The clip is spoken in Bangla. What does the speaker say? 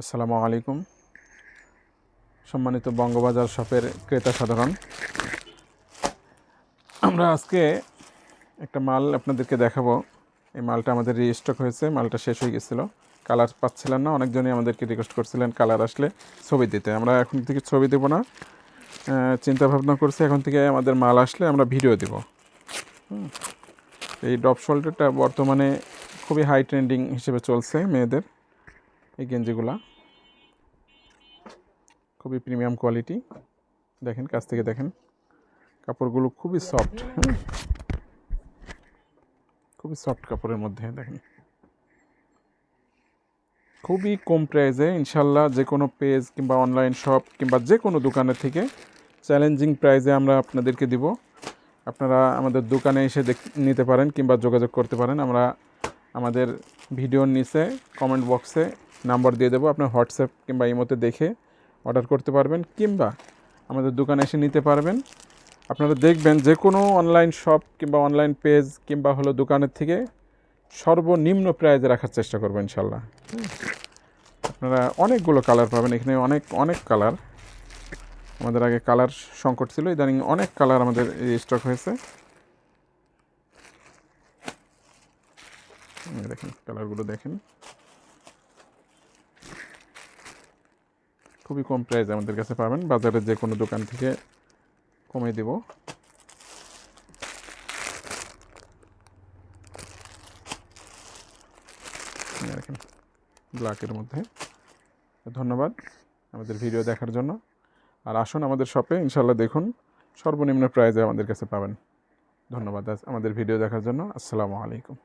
আসসালামু আলাইকুম। সম্মানিত বঙ্গবাজার শপের ক্রেতা সাধারণ, আমরা আজকে একটা মাল আপনাদেরকে দেখাবো। এই মালটা আমাদের রিস্টক হয়েছে, মালটা শেষ হয়ে গেছিল। কালার পাচ্ছিলেন না, অনেকজনই আমাদেরকে রিকোয়েস্ট করছিলেন কালার আসলে ছবি দিতে। আমরা এখন থেকে ছবি দেবো না চিন্তা ভাবনা করছি, এখন থেকে আমাদের মাল আসলে আমরা ভিডিও দেব। এই ডপ শোল্ডারটা বর্তমানে খুবই হাই ট্রেন্ডিং হিসেবে চলছে মেয়েদের। এই গেঞ্জিগুলা। খুবই প্রিমিয়াম কোয়ালিটি দেখেন, কাছ থেকে দেখেন। কাপড়গুলো খুবই সফট হ্যাঁ? খুবই সফট কাপড়ের মধ্যে, দেখেন। খুবই কম প্রাইসে ইনশাল্লাহ যে কোনো পেজ কিংবা অনলাইন শপ কিংবা যে কোনো দোকানের থেকে চ্যালেঞ্জিং প্রাইসে আমরা আপনাদেরকে দিব। আপনারা আমাদের দোকানে এসে দেখ, নিতে পারেন কিংবা যোগাযোগ করতে পারেন। আমরা আমাদের ভিডিওর নিচে কমেন্ট বক্সে নাম্বার দিয়ে দেবো। আপনার হোয়াটসঅ্যাপ কিংবা ইমোতে দেখে অর্ডার করতে পারবেন কিংবা আমাদের দোকানে এসে নিতে পারবেন। আপনারা দেখবেন যে কোনো অনলাইন শপ কিংবা অনলাইন পেজ কিংবা হলো দোকানের থেকে সর্বনিম্ন প্রাইজে রাখার চেষ্টা করবেন ইনশাল্লাহ আপনারা অনেকগুলো কালার পাবেন। এখানে অনেক অনেক কালার। আমাদের আগে কালার সংকট ছিল। ইদানিং অনেক কালার আমাদের স্টক হয়েছে। দেখেন, কালারগুলো দেখেন। খুবই কম প্রাইস আমাদের কাছে পাবেন। বাজারের যে কোনো দোকান থেকে কমে দিব। ব্ল্যাকের মধ্যে। ধন্যবাদ আমাদের ভিডিও দেখার জন্য। আর আসুন আমাদের শপে ইনশাল্লাহ দেখুন, সর্বনিম্ন প্রাইজে আমাদের কাছে পাবেন। ধন্যবাদ আমাদের ভিডিও দেখার জন্য। আসসালামু আলাইকুম।